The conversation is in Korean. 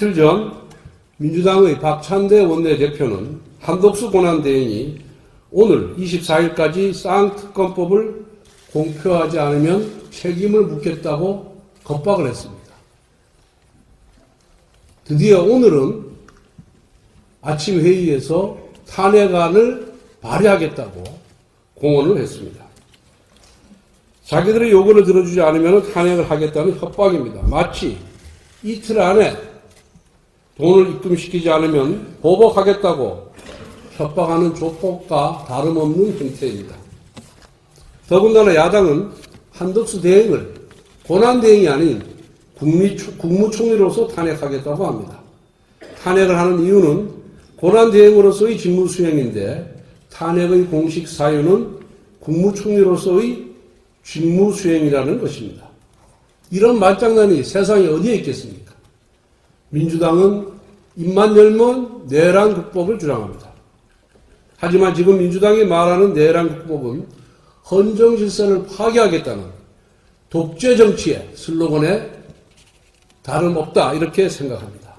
이틀 전 민주당의 박찬대 원내대표는 한독수 고난대행이 오늘 24일까지 쌍특검법을 공표하지 않으면 책임을 묻겠다고 겁박을 했습니다. 드디어 오늘은 아침 회의에서 탄핵안을 발의하겠다고 공언을 했습니다. 자기들의 요구를 들어주지 않으면 탄핵을 하겠다는 협박입니다. 마치 이틀 안에 돈을 입금시키지 않으면 보복하겠다고 협박하는 조폭과 다름없는 형태입니다. 더군다나 야당은 한덕수 대행을 고난대행이 아닌 국무총리로서 탄핵하겠다고 합니다. 탄핵을 하는 이유는 고난대행으로서의 직무 수행인데 탄핵의 공식 사유는 국무총리로서의 직무 수행이라는 것입니다. 이런 말장난이 세상에 어디에 있겠습니까? 민주당은 입만 열면 내란 국법을 주장합니다. 하지만 지금 민주당이 말하는 내란 국법은 헌정 질서를 파괴하겠다는 독재 정치의 슬로건에 다름없다 이렇게 생각합니다.